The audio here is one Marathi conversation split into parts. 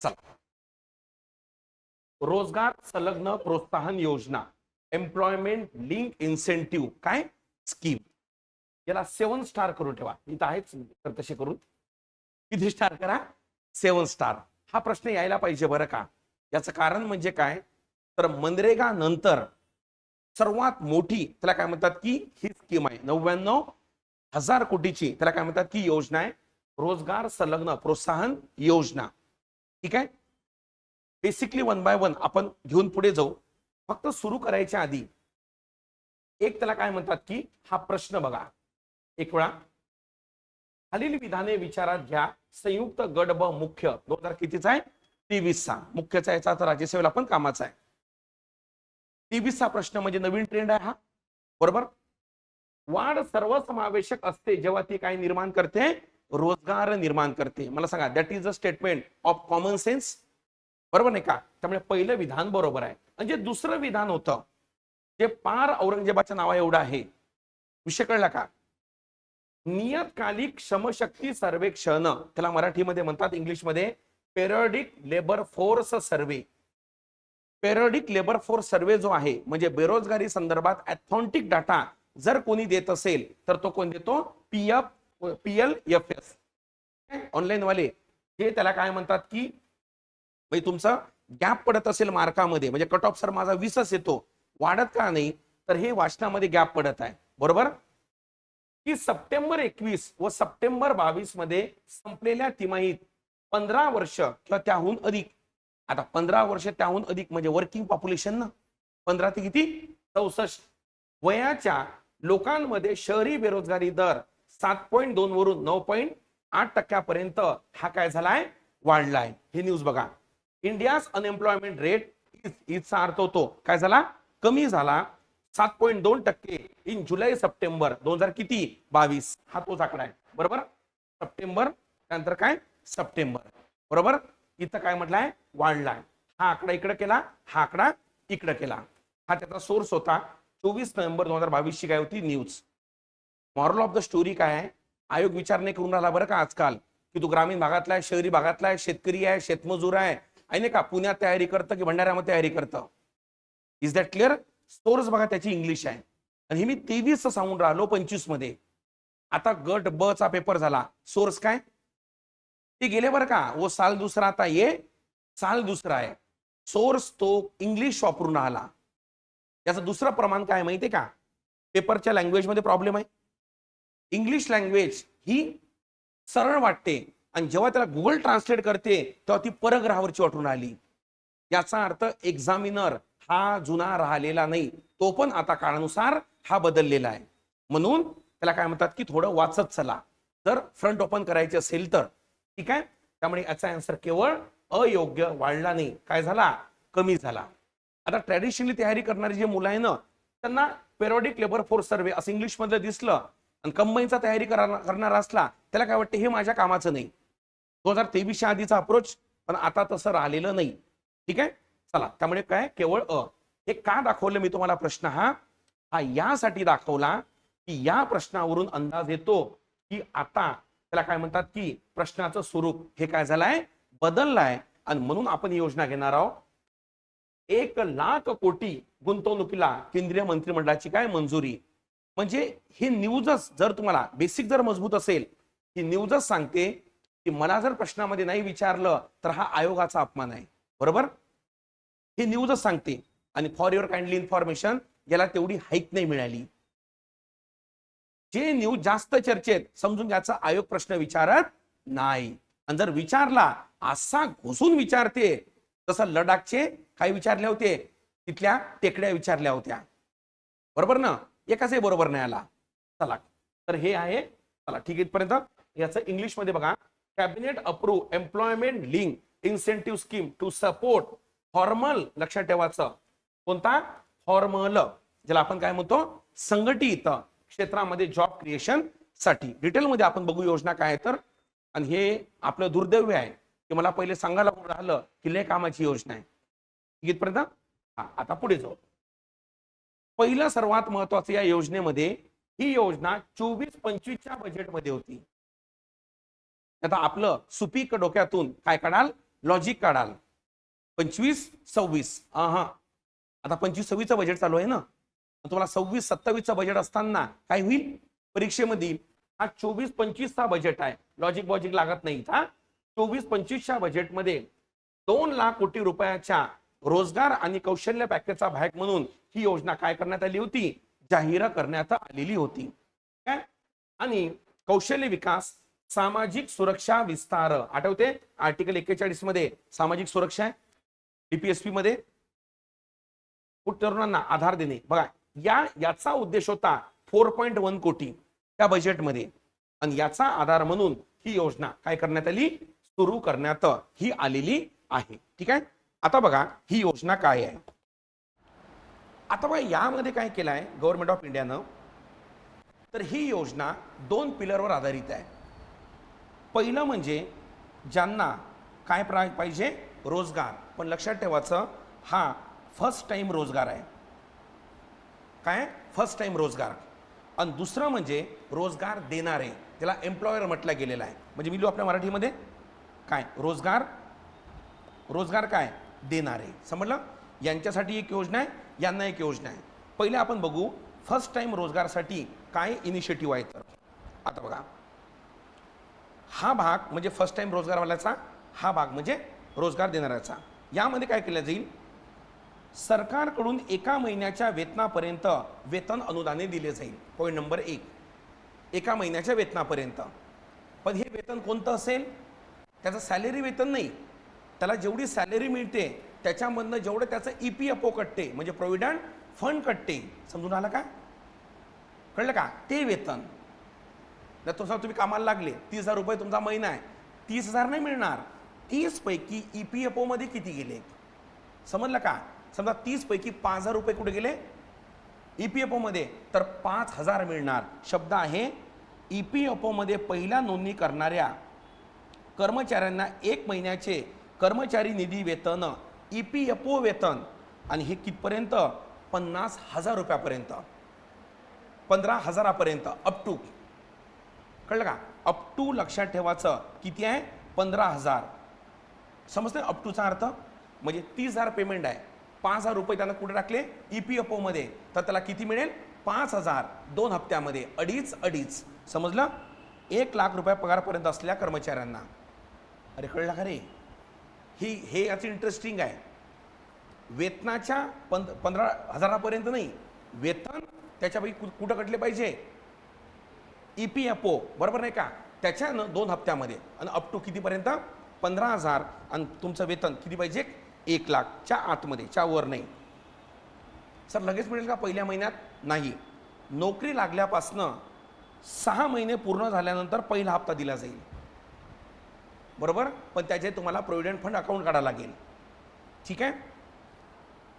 चला. रोजगार संलग्न प्रोत्साहन योजना एम्प्लॉयमेंट लिंक इन्सेंटिव्ह काय? स्कीम याला सेवन स्टार करून ठेवा. इथं आहेच. तर तसे करून. किती स्टार करा? सेवन स्टार हा प्रश्न यायला पाहिजे बरं का? याचं कारण म्हणजे काय? तर मनरेगा नंतर सर्वात मोठी त्याला काय म्हणतात की ही स्कीम आहे. नव्याण्णव हजार कोटीची त्याला काय म्हणतात की योजना आहे. रोजगार संलग्न प्रोत्साहन योजना. ठीक आहे? बेसिकली वन बाय वन आपण घेऊन पुढे जाऊ. फक्त सुरू करायच्या आधी एक त्याला काय म्हणतात की हा प्रश्न बघा. एक वेळा. खालील विधाने विचारात घ्या. संयुक्त गट ब मुख्य. दोन हजार कितीचा आहे? तेवीसचा. मुख्यचा याचा तर राज्यसेवेला पण कामाचा आहे. तेवीसचा प्रश्न म्हणजे नवीन ट्रेंड आहे हा. बरोबर? वाढ सर्वसमावेशक असते जेव्हा ती काय निर्माण करते? रोजगार निर्माण करते. मला सांगा that is a statement of common sense बरोबर नाही का? त्यामुळे पहिलं विधान बरोबर आहे. म्हणजे दुसरं विधान होतं जे पार औरंगजेबाच्या नावा एवढं आहे विषय कळला का? नियतकालिक श्रमशक्ती सर्वेक्षण त्याला मराठीमध्ये म्हणतात इंग्लिशमध्ये periodic labour force survey periodic labour force survey जो आहे म्हणजे बेरोजगारी संदर्भात अथॉन्टिक डाटा जर कोणी देत असेल तर तो कोण देतो? P F P L F S. Online वाले हे त्याला काय म्हणतात की म्हणजे तुमचं गॅप पडत असेल मार्कामध्ये म्हणजे कट ऑफ सर माझा वीसच येतो वाढत का नाही तर हे वाचनामध्ये गॅप पडत आहे. बरोबर? की सप्टेंबर एकवीस व सप्टेंबर बावीसमध्ये संपलेल्या तिमाहीत पंधरा वर्ष किंवा त्याहून अधिक. आता पंधरा वर्ष त्याहून अधिक म्हणजे वर्किंग पॉप्युलेशन ना? पंधरा ते किती? चौसष्ट. वयाच्या लोकांमध्ये शहरी बेरोजगारी दर सात पॉईंट दोन वरून नऊ पॉईंट आठ टक्क्यापर्यंत हा काय झालाय? वाढलाय. हे न्यूज बघा. इंडियाज अनएम्प्लॉयमेंट रेट इथचा अर्थ होतो. काय झाला? कमी झाला. सात पॉईंट दोन टक्के इन जुलै सप्टेंबर दोन हजार किती? बावीस. हा तोच आकडा आहे. बरोबर? सप्टेंबर त्यानंतर काय? सप्टेंबर. बरोबर? इथं काय म्हटलंय? वाढलाय. हा आकडा इकडे केला हा आकडा इकडे केला. हा त्याचा सोर्स होता. चोवीस नोव्हेंबर दोन हजार बावीस ची काय होती? News moral of the story काय आहे? आयोग विचार नाही करून राहिला बरं का आजकाल की तू ग्रामीण भागातला आहे शहरी भागातला आहे शेतकरी आहे शेतमजूर आहे आहे नाही का? पुण्यात तयारी करतं की भंडाऱ्यामध्ये तयारी करतं? इज दॅट क्लिअर स्टोर्स बघा त्याची इंग्लिश आहे. आणि हे मी तेवीस सांगून राहिलो पंचवीसमध्ये आता गट ब चा पेपर झाला. सोर्स काय? ते गेले बरं का? वो साल दुसरा आता ये साल दुसरा आहे. सोर्स तो इंग्लिश वापरून राहिला. याचं दुसरं प्रमाण काय माहितीये का? पेपरच्या लँग्वेजमध्ये प्रॉब्लेम आहे. इंग्लिश लँग्वेज ही सरळ वाटते. आणि जेव्हा त्याला गुगल ट्रान्सलेट करते तेव्हा ती परग्रहावरची वाटून आली. याचा अर्थ एक्झामिनर हा जुना राहिलेला नाही. तो पण आता काळानुसार हा बदललेला आहे. म्हणून त्याला काय म्हणतात की थोडं वाचत चला. जर फ्रंट ओपन करायचे असेल तर. ठीक आहे? त्यामुळे याचा आन्सर केवळ अयोग्य वाढला नाही. काय झाला? कमी झाला. आता ट्रॅडिशनली तयारी करणारी जे मुलं आहे ना त्यांना पेरोडिक लेबर फोर्स सर्वे असं इंग्लिशमध्ये दिसलं. आणि कंबाईनचा तयारी करणारा असला त्याला काय वाटतं हे माझ्या कामाचं नाही. दोन हजार तेवीसच्या आधीचा अप्रोच पण आता तसं राहिलेलं नाही. ठीक आहे? चला त्यामुळे काय? केवळ अ. हे का दाखवलं मी तुम्हाला प्रश्न हा? हा यासाठी दाखवला की या प्रश्नावरून अंदाज येतो की आता त्याला काय म्हणतात की प्रश्नाचं स्वरूप हे काय झालंय? बदललाय. आणि म्हणून आपण ही योजना घेणार आहोत. एक लाख कोटी गुंतवणुकीला केंद्रीय मंत्रिमंडळाची काय मंजुरी? म्हणजे ही न्यूजच जर तुम्हाला बेसिक जर मजबूत असेल ही न्यूजच सांगते की मला जर प्रश्नामध्ये नाही विचारलं तर हा आयोगाचा अपमान आहे. बरोबर? ही न्यूजच सांगते. आणि फॉर युअर काइंडली इन्फॉर्मेशन याला तेवढी हाईक नाही मिळाली. जे न्यूज जास्त चर्चेत समजून घ्यायचा आयोग प्रश्न विचारत नाही. आणि जर विचारला असा घुसून विचारते तसं लडाखचे काय विचारले होते तिथल्या टेकड्या विचारल्या होत्या. बरोबर ना? एकाचही बरोबर नाही आला. चला. तर हे आहे चला ठीक आहे इथपर्यंत. याचं इंग्लिशमध्ये बघा. Cabinet approve employment link incentive scheme to support formal लक्षात ठेवायचं. कोणता? फॉर्मल. ज्याला आपण काय म्हणतो? संघटित क्षेत्रामध्ये जॉब क्रिएशनसाठी. डिटेलमध्ये आपण बघू योजना काय तर. आणि हे आपलं दुर्दैव आहे. की मला पहिले सांगायला राहिलं की लय कामाची योजना आहे. ठीक इथपर्यंत? हा आता पुढे जाऊ. पहिलं सर्वात महत्वाचं या योजनेमध्ये ही योजना चोवीस पंचवीसच्या बजेटमध्ये होती. आता आपलं सुपीक डोक्यातून काय काढाल? लॉजिक काढाल. पंचवीस सव्वीस. हा आता पंचवीस सव्वीसचं बजेट चालू आहे ना? तुम्हाला सव्वीस सत्तावीसचं बजेट असताना काय होईल? परीक्षेमध्ये हा चोवीस पंचवीसचा बजेट आहे. लॉजिक बॉजिक लागत नाही हा. चोवीस पंचवीसच्या बजेटमध्ये दोन लाख कोटी रुपयाच्या रोजगार आणि कौशल्य पॅकेजचा भाग म्हणून ही योजना काय करण्यात आली होती? जाहीर करण्यात आलेली होती. काय? आणि कौशल्य विकास सामाजिक सुरक्षा विस्तार. आठवते? आर्टिकल एक्केचाळीसमध्ये सामाजिक सुरक्षा आहे? डीपीएसपी मध्ये? तरुणांना आधार देणे? बघा या याचा उद्देश होता फोर पॉईंट वन कोटी त्या बजेटमध्ये आणि याचा आधार म्हणून ही योजना काय करण्यात आली? सुरू करण्यात ही आलेली आहे. ठीक आहे? आता बघा ही योजना काय आहे? आता बघा यामध्ये काय केलं आहे गव्हर्नमेंट ऑफ इंडियानं तर ही योजना दोन पिलरवर आधारित आहे. पहिलं म्हणजे ज्यांना काय प्रा- पाहिजे? रोजगार. पण लक्षात ठेवायचं हा फर्स्ट टाइम रोजगार आहे. काय? फर्स्ट टाइम रोजगार. आणि दुसरं म्हणजे रोजगार देणारे त्याला एम्प्लॉयर म्हटलं गेलेलं आहे. म्हणजे मी लिहू आपल्या मराठीमध्ये. काय? रोजगार? रोजगार काय? देणारे. समजलं? यांच्यासाठी एक योजना आहे यांना एक योजना आहे. पहिले आपण बघू फर्स्ट टाइम रोजगारसाठी काय इनिशिएटिव्ह आहे तर आता बघा. हा भाग म्हणजे फर्स्ट टाइम रोजगारवाल्याचा हा भाग म्हणजे रोजगार देणाऱ्याचा. यामध्ये काय केलं जाईल? सरकारकडून एका महिन्याच्या वेतनापर्यंत वेतन अनुदाने दिले जाईल. पॉईंट नंबर एक. एका महिन्याच्या वेतनापर्यंत. पण हे वेतन कोणतं असेल? त्याचं सॅलरी वेतन नाही. त्याला जेवढी सॅलरी मिळते त्याच्यामधनं जेवढं त्याचं ई पी एफ ओ कटते म्हणजे प्रोव्हिडंट फंड कटते. समजून आलं का? कळलं का? ते वेतन. जर तुमचा तुम्ही कामाला लागले तीस हजार रुपये तुमचा महिना आहे. तीस हजार नाही मिळणार. तीसपैकी ई पी एफ ओमध्ये किती गेले? समजलं का? समजा तीसपैकी पाच हजार रुपये कुठे गेले? ई पी एफ ओमध्ये तर पाच हजार मिळणार. शब्द आहे ई पी एफ ओमध्ये पहिल्या नोंदणी करणाऱ्या कर्मचाऱ्यांना एक महिन्याचे कर्मचारी निधी वेतन ई पी एफ ओ वेतन आणि हे कितपर्यंत? पन्नास हजार रुपयापर्यंत. पंधरा हजारापर्यंत अप टू कळलं का? अप टू लक्षात ठेवायचं. किती आहे? पंधरा हजार. समजतं अप टूचा अर्थ? म्हणजे तीस हजार पेमेंट आहे. पाच हजार रुपये त्यानं कुठे टाकले? ई पी एफ ओमध्ये तर त्याला किती मिळेल? पाच हजार. दोन हप्त्यामध्ये. अडीच अडीच. समजलं? एक लाख रुपये पगारपर्यंत असलेल्या कर्मचाऱ्यांना. अरे कळलं का रे? ही हे याचं इंटरेस्टिंग आहे. वेतनाच्या पंध पंधरा हजारापर्यंत नाही. वेतन त्याच्यापैकी कु- कुठं कटले पाहिजे? ई पी एफ ओ बरोबर नाही का? त्याच्यानं दोन हप्त्यामध्ये. आणि अप टू कितीपर्यंत? पंधरा हजार. आणि तुमचं वेतन किती पाहिजे? एक लाखच्या आतमध्ये च्या वर नाही. सर लगेच मिळेल का पहिल्या महिन्यात? नाही. नोकरी लागल्यापासनं सहा महिने पूर्ण झाल्यानंतर पहिला हप्ता दिला जाईल. बरोबर? पण त्याचे तुम्हाला प्रोव्हिडंट फंड अकाउंट काढावं लागेल. ठीक आहे?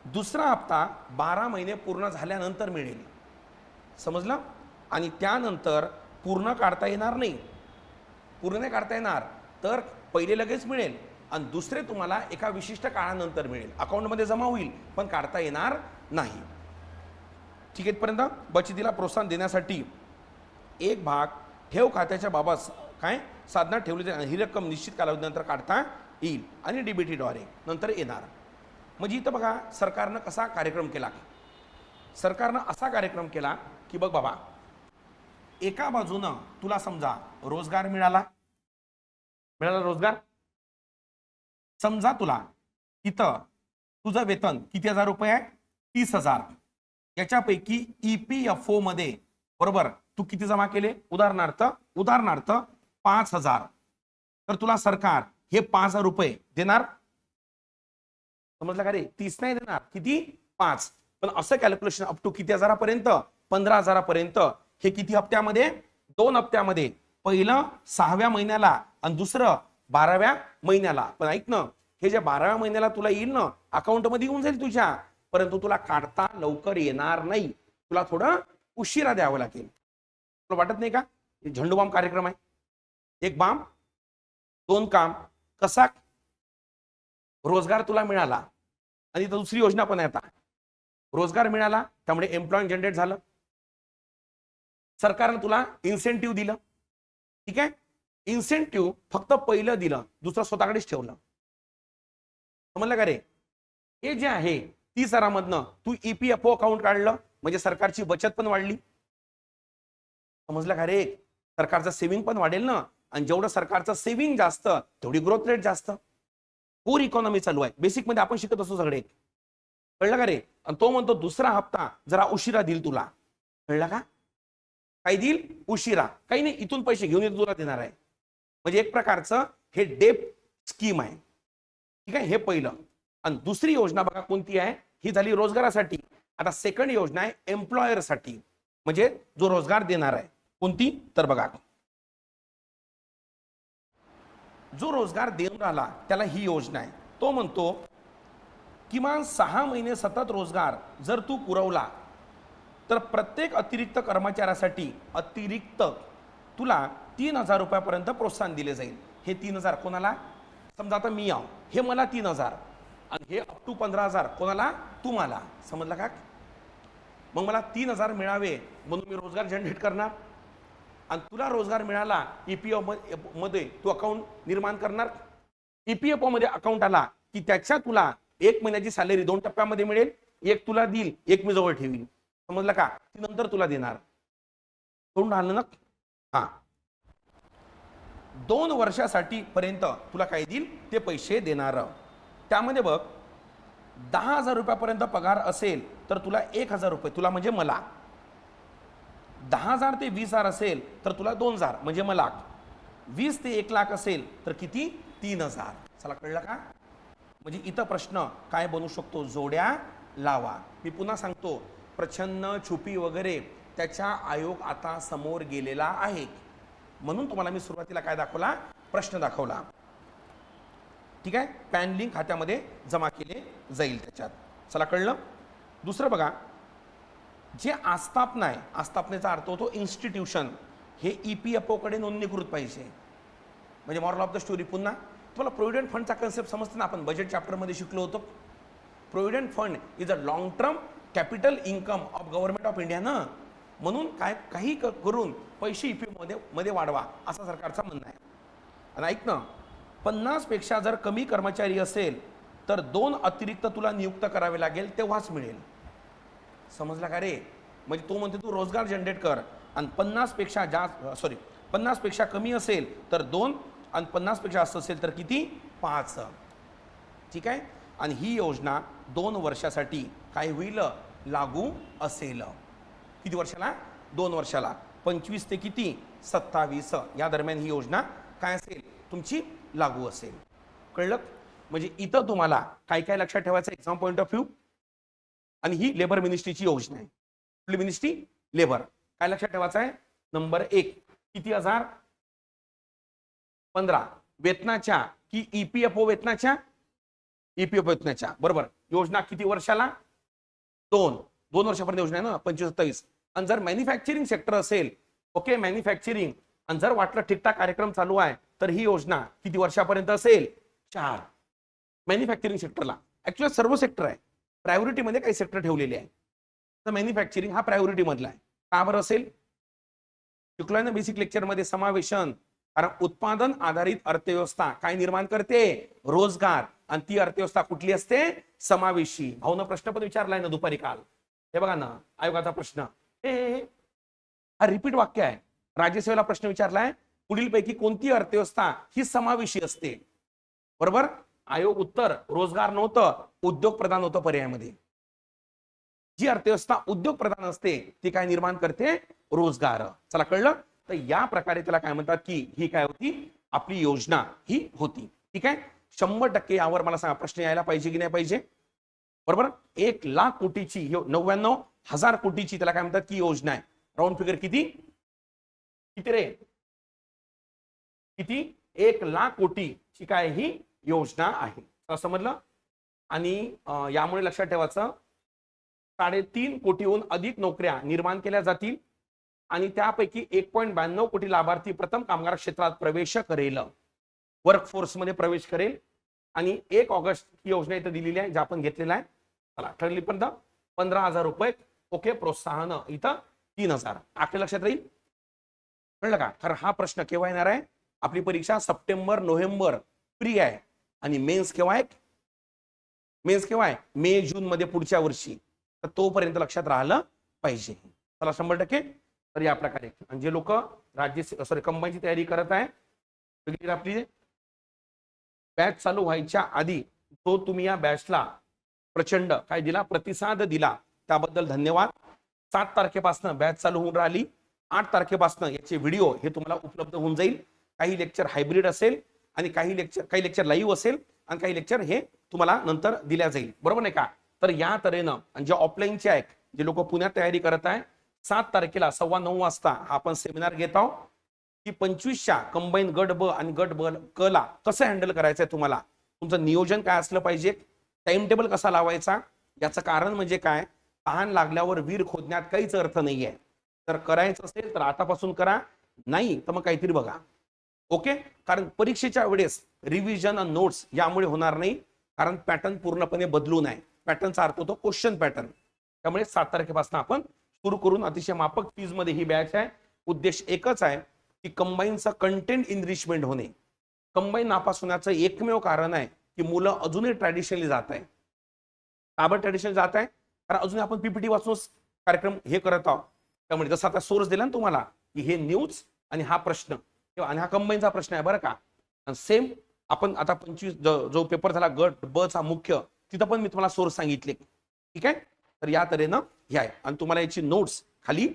दुसरा हप्ता बारा महिने पूर्ण झाल्यानंतर मिळेल. समजलं? आणि त्यानंतर पूर्ण काढता येणार नाही. पूर्ण नाही काढता येणार तर पहिले लगेच मिळेल. आणि दुसरे तुम्हाला एका विशिष्ट काळानंतर मिळेल. अकाउंटमध्ये जमा होईल पण काढता येणार नाही. ठीक आहे इथपर्यंत? बचतीला प्रोत्साहन देण्यासाठी एक भाग ठेव खात्याच्या बाबत. काय? साधनात ठेवली जाईल. ही रक्कम निश्चित कालावधीनंतर काढता येईल आणि डीबीटीद्वारे नंतर येणार. म्हणजे इथं बघा सरकारनं कसा कार्यक्रम केला? सरकारनं असा कार्यक्रम केला की बघ बाबा एका बाजूनं तुला समजा रोजगार मिळाला. मिळाला रोजगार? समजा तुला इथं तुझं वेतन किती हजार रुपये आहे? तीस हजार. याच्यापैकी ई पी एफ ओ मध्ये बरोबर तू किती जमा केले? उदाहरणार्थ उदाहरणार्थ पाच हजार. तर तुला सरकार हे पाच हजार रुपये देणार? समजलं का रे? तीस नाही देणार. किती? पाच. पण असं कॅल्क्युलेशन अप टू किती हजारापर्यंत? पंधरा हजारापर्यंत. हे किती हप्त्यामध्ये? दोन हप्त्यामध्ये. पहिलं सहाव्या महिन्याला आणि दुसरं बाराव्या महिन्याला. पण ऐक ना हे जे बाराव्या महिन्याला तुला येईल ना अकाउंटमध्ये येऊन जाईल तुझ्या. परंतु तुला काढता लवकर येणार नाही. तुला थोडं उशिरा द्यावं लागेल. तुला वाटत नाही का? हे कार्यक्रम आहे. एक बाम दोन काम कसा रोजगार तुला मिळाला आणि इथं दुसरी योजना पण आहे आता. रोजगार मिळाला त्यामुळे एम्प्लॉयमेंट जनरेट झालं. सरकारनं तुला इन्सेंटिव्ह दिलं. ठीक आहे? इन्सेंटिव्ह फक्त पहिलं दिलं दुसरं स्वतःकडेच ठेवलं. समजलं का रे? हे जे आहे तीस हजारामधनं तू ईपीएफओ अकाउंट काढलं म्हणजे सरकारची बचत पण वाढली. समजलं का रे? सरकारचं सेव्हिंग पण वाढेल ना? आणि जेवढं सरकारचं सेव्हिंग जास्त तेवढी ग्रोथ रेट जास्त. पूर इकॉनॉमी चालू आहे. बेसिकमध्ये आपण शिकत असतो सगळे. कळलं का रे? आणि तो म्हणतो दुसरा हप्ता जरा उशिरा देईल तुला. कळलं का? काय देईल? उशिरा. काही नाही इथून पैसे घेऊन येतो तुला देणार आहे. म्हणजे एक प्रकारचं हे डेप स्कीम आहे. ठीक आहे? हे पहिलं. आणि दुसरी योजना बघा कोणती आहे? ही झाली रोजगारासाठी. आता सेकंड योजना आहे एम्प्लॉयरसाठी म्हणजे जो रोजगार देणार आहे. कोणती? तर बघा. जो रोजगार देऊन आला त्याला ही योजना आहे. तो म्हणतो किमान सहा महिने सतत रोजगार जर तू पुरवला तर प्रत्येक अतिरिक्त कर्मचाऱ्यासाठी अतिरिक्त तुला तीन हजार रुपयापर्यंत प्रोत्साहन दिले जाईल. हे तीन हजार कोणाला? समजा आता मी आहो. हे मला तीन हजार. आणि हे अप टू पंधरा हजार कोणाला? तुम्हाला. समजलं का? मग मला तीन हजार मिळावे म्हणून मी रोजगार जनरेट करणार. आणि तुला रोजगार मिळाला ईपीएफमध्ये तू अकाउंट निर्माण करणार? ईपीएफओ मध्ये अकाउंट आला की त्याच्या तुला एक महिन्याची सॅलरी दोन टप्प्यामध्ये मिळेल एक तुला देईल एक मी जवळ ठेवीन. समजलं का? ती नंतर तुला देणार. तोंड आलं ना? हा. दोन वर्षासाठी पर्यंत तुला काय देईल? ते पैसे देणार. त्यामध्ये बघ दहा हजार रुपयापर्यंत पगार असेल तर तुला एक हजार रुपये तुला म्हणजे मला. दहा हजार ते वीस हजार असेल तर तुला दोन हजार म्हणजे मला वीस ते एक लाख असेल तर किती? तीन हजार. चला कळलं का? म्हणजे इथं प्रश्न काय बनू शकतो? जोड्या लावा. मी पुन्हा सांगतो प्रछन्न छुपी वगैरे त्याच्या आयोग आता समोर गेलेला आहे. म्हणून तुम्हाला मी सुरुवातीला काय दाखवला? प्रश्न दाखवला. ठीक आहे? पॅन लिंक खात्यामध्ये जमा केले जाईल त्याच्यात. चला कळलं? दुसरं बघा. जे आस्थापना आहे आस्थापनेचा अर्थ होतो इन्स्टिट्यूशन हे ई पी एफ ओकडे नोंदणीकृत पाहिजे म्हणजे मॉरल ऑफ द स्टोरी पुन्हा तुम्हाला प्रोव्हिडंट फंडचा कन्सेप्ट समजते ना? आपण बजेट चॅप्टरमध्ये शिकलो होतो. Provident fund is a long term capital income of government of India ना? म्हणून काय काही करून पैसे ई पी मध्ये मध्ये वाढवा असा सरकारचा म्हणणं आहे. आणि ऐक ना पन्नासपेक्षा जर कमी कर्मचारी असेल तर दोन अतिरिक्त तुला नियुक्त करावे लागेल तेव्हाच मिळेल. समजला का रे? म्हणजे तो म्हणते तू रोजगार जनरेट कर. आणि पन्नासपेक्षा जास्त सॉरी पन्नासपेक्षा कमी असेल तर दोन आणि पन्नासपेक्षा जास्त असेल तर किती? पाच. ठीक आहे? आणि ही योजना दोन वर्षासाठी काय होईल? लागू असेल. किती वर्षाला? दोन वर्षाला. पंचवीस ते किती? सत्तावीस. या दरम्यान ही योजना काय असेल? तुमची लागू असेल. कळलं? म्हणजे इथं तुम्हाला काय काय लक्षात ठेवायचं? एक्झाम पॉईंट ऑफ व्ह्यू आणि ही लेबर मिनिस्ट्रीची योजना आहे. कुठली मिनिस्ट्री लेबर काय लक्षात ठेवायचं आहे? नंबर एक किती हजार? पंधरा. वेतनाच्या की ईपीएफओ वेतनाच्या? ईपीएफ वेतनाच्या. बरोबर. योजना किती वर्षाला? दोन. दोन वर्षापर्यंत योजना आहे ना? पंचवीस सत्तावीस. आणि जर मॅन्युफॅक्चरिंग सेक्टर असेल ओके मॅन्युफॅक्चरिंग आणि जर वाटलं ठीकठाक कार्यक्रम चालू आहे तर ही योजना किती वर्षापर्यंत असेल? चार. मॅन्युफॅक्चरिंग सेक्टरला ऍक्च्युअली सर्व सेक्टर आहे. प्रायोरिटीमध्ये काही सेक्टर ठेवलेले आहे. तर मॅन्युफॅक्चरिंग हा प्रायोरिटी मधला आहे. का बरं असेल? शिकलोय बेसिक लेक्चरमध्ये समावेशन. कारण उत्पादन आधारित अर्थव्यवस्था काय निर्माण करते? रोजगार. आणि ती अर्थव्यवस्था कुठली असते? समावेशी. भाऊन प्रश्न पण विचारलाय ना दुपारी काल. हे बघा ना आयोगाचा प्रश्न. हे हे. हा. रिपीट वाक्य आहे. राज्यसेवेला प्रश्न विचारलाय. पुढीलपैकी कोणती अर्थव्यवस्था ही समावेशी असते? बरोबर? आयोग उत्तर रोजगार नव्हतं उद्योग प्रधान होतं पर्यायामध्ये. जी अर्थव्यवस्था उद्योग प्रधान असते ती काय निर्माण करते? रोजगार. चला कळलं? तर या प्रकारे त्याला काय म्हणतात की ही काय होती? आपली योजना ही होती. ठीक आहे? शंभर टक्के यावर मला सांगा प्रश्न यायला पाहिजे की नाही पाहिजे? बरोबर? एक लाख कोटीची नव्याण्णव हजार कोटीची त्याला काय म्हणतात की योजना आहे. राऊंड फिगर किती? किती रे? किती? एक लाख कोटीची काय ही योजना आहे. समजलं? आणि यामुळे लक्षात ठेवायचं साडेतीन कोटीहून अधिक नोकऱ्या निर्माण केल्या जातील आणि त्यापैकी एक पॉईंट ब्याण्णव कोटी लाभार्थी प्रथम कामगार क्षेत्रात प्रवेश करेल. वर्कफोर्समध्ये प्रवेश करेल आणि एक ऑगस्ट ही योजना इथं दिलेली आहे जे आपण घेतलेला आहे चला ठरली पर्यंत पंधरा हजार रुपये ओके प्रोत्साहन इथं तीन हजार. आकडे लक्षात राहील? कळलं का? तर हा प्रश्न केव्हा येणार आहे? आपली परीक्षा सप्टेंबर नोव्हेंबर प्री आहे. आणि मेन्स केव्हा आहे? मेन्स केव्हा आहे? मे जून मध्ये पुढच्या वर्षी. तर तोपर्यंत लक्षात राहिलं पाहिजे. चला शंभर टक्के. तर या प्रकारे. आणि जे लोक राज्य सॉरी कंबाईनची तयारी करत आहे आपली बॅच चालू व्हायच्या आधी तो तुम्ही या बॅचला प्रचंड काय दिला? प्रतिसाद दिला. त्याबद्दल धन्यवाद. सात तारखेपासून बॅच चालू होऊन राहिली. आठ तारखेपासून याचे व्हिडिओ हे तुम्हाला उपलब्ध होऊन जाईल. काही लेक्चर हायब्रिड असेल आणि काही लेक्चर काही लेक्चर लाईव्ह असेल आणि काही लेक्चर हे तुम्हाला नंतर दिल्या जाईल. बरोबर नाही का? तर या तऱ्हेनं आणि जे ऑफलाईनचे आहेत जे लोक पुण्यात तयारी करत आहे सात तारखेला सव्वा नऊ वाजता आपण सेमिनार घेत आहोत की पंचवीसच्या कंबाईन गट ब आणि गट ब कला कसं हँडल करायचं आहे तुम्हाला? तुमचं नियोजन काय असलं पाहिजे? टाइम टेबल कसा लावायचा? याचं कारण म्हणजे काय? तहान लागल्यावर वीर खोदण्यात काहीच अर्थ नाहीये. तर करायचं असेल तर आतापासून करा नाही तर मग काहीतरी बघा. ओके? कारण परीक्षेच्या वेळेस रिव्हिजन नोट्स यामुळे होणार नाही. कारण पॅटर्न पूर्णपणे बदलून आहे. पॅटर्नचा अर्थ होतो क्वेश्चन पॅटर्न त्यामुळे सात तारखेपासून आपण सुरू करून अतिशय मापक फीजमध्ये ही बॅच आहे. उद्देश एकच आहे की कंबाईनचा कंटेंट इनरिचमेंट होणे. कंबाईन नापास होण्याचं एकमेव कारण आहे की मुलं अजूनही ट्रॅडिशनली जात आहे. काबर ट्रॅडिशनल जात आहे? कारण अजूनही आपण पीपीटी वाचूनच कार्यक्रम हे करत आहोत. त्यामुळे जसं आता सोर्स दिला ना तुम्हाला की हे न्यूज आणि हा प्रश्न. किंवा आणि हा कंबाईनचा प्रश्न आहे बरं का. सेम आपण आता पंचवीस जो जो पेपर झाला गट ब चा मुख्य तिथं पण मी तुम्हाला सोर्स सांगितले. ठीक आहे? तर या तऱ्हेनं हे आहे. आणि तुम्हाला याची नोट्स खाली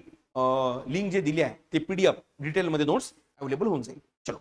लिंक जे दिली आहे ते पीडीएफ डिटेलमध्ये नोट्स अवेलेबल होऊन जाईल. चलो.